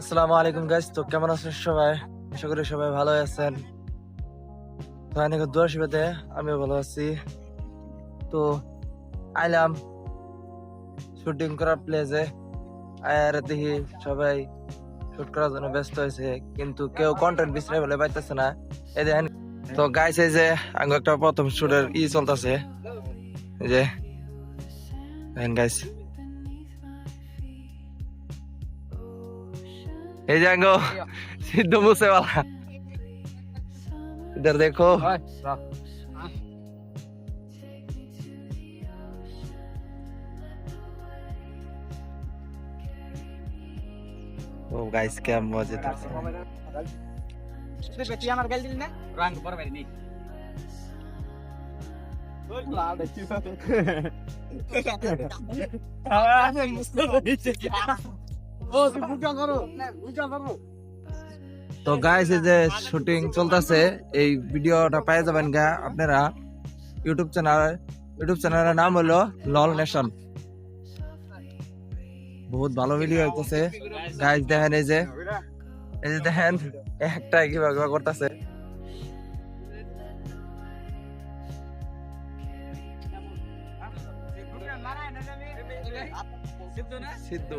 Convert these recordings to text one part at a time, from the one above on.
আসসালামু আলাইকুম গাইস তো কেমন আছেন সবাই? আশা করি সবাই ভালো আছেন। শিবাতে আমিও ভালো আছি। তো আইলাম শুটিং করার আর দেখি সবাই শুট করার জন্য ব্যস্ত হয়েছে, কিন্তু কেউ কন্টেন্ট বিছড়ে বলে পাইতেছে না। দেখেন, তো গাইস এই যে আঙ্গ একটা প্রথম শুটের ই চলতেছে। যে গাইস जाएंगो सिद्धू मूसे वाला इधर देखो ओ गाइस क्या मज़ेदार से बेटिया दिल ने रंग पर मेरी नहीं তো গাইস এই যে শুটিং চলতেছে এই ভিডিওটা পেয়ে যাবেন গা আপনারা ইউটিউব চ্যানেল ইউটিউব চ্যানেলের নাম হলো লল নেশন বহুত ভালো ভিডিও হইতেছে। গাইস দেখেন এই যে এই যে দেখেন একটা কিবা কিবা করতেছে। সিদ্ধু।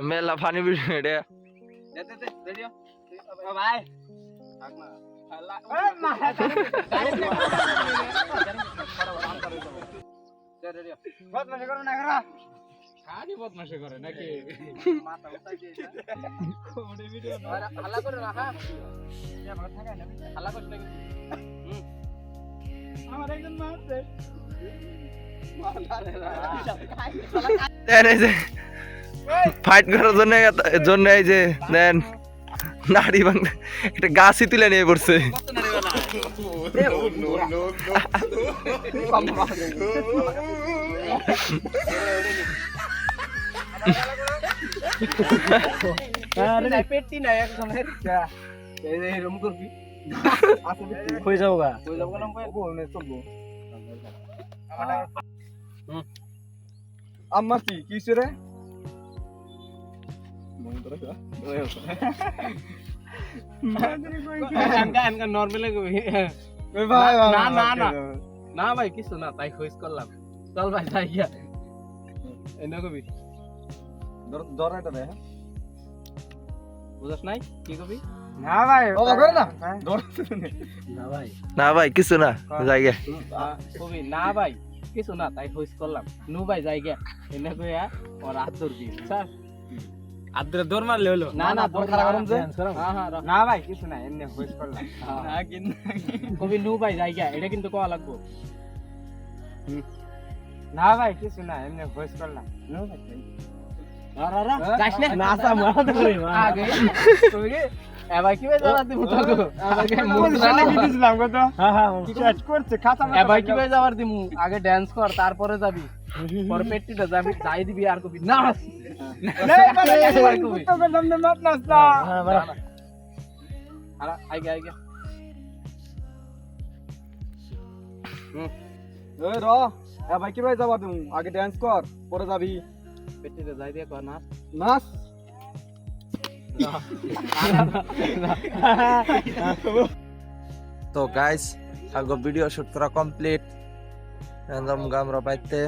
মেলা ফানি ভিডিও এটা দেন এই যে ফাইট করার জন্য জন্য এই যে দেন নাড়ি ভাঙতে একটা গাছই তুলে নিয়ে পড়ছে। হয়ে যাব না আম্মা কি ভাই না, ভাই কিছু না তাই খুঁজ করলাম চল ভাই গিয়া এনে কবি রে নাই কি কবি না ভাই কিছু না যাই গে কবি না। ভাই কিছু না তাই খুঁজ করলাম নু ভাই যাই গিয়া এনে কইয়া ওর হাত ধরবি হাত দৌড় মারলে হলো? না না দৌড় খারাপ করুন যে? হ্যাঁ হ্যাঁ না ভাই কিছু না এমনি হইস করলাম। না কিন্তু কবি নু ভাই যাই এটা কিন্তু কোয়া লাগবো। না ভাই কিছু না এমনি হইস করলাম। যাস না। না সা মারা তো করি আগে। তুই এবার কি ভাই দিমু তোকে? আগে কি দিছিলাম কত হ্যাঁ হ্যাঁ চেট করছে? খাতা এবার কি ভাই দিমু? আগে ডান্স কর তারপরে যাবি। পরে যাবি যাই দিবি আর কবি। নাচ। এবার কবি। আর আইগে আইগে র এ ভাই কি ভাই যাবা তুমি আগে ডান্স কর পরে যাবি। পেটিটা যাই দিয়ে কর নাচ। নাচ। তো গাইস আগে ভিডিও শুট করা কমপ্লিট একদম গামরা বাইতে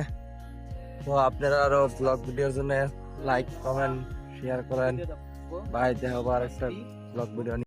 তো আপনারা আরও ব্লগ ভিডিওর জন্য লাইক কমেন্ট শেয়ার করেন। বাই দেখা একটা ব্লগ ভিডিও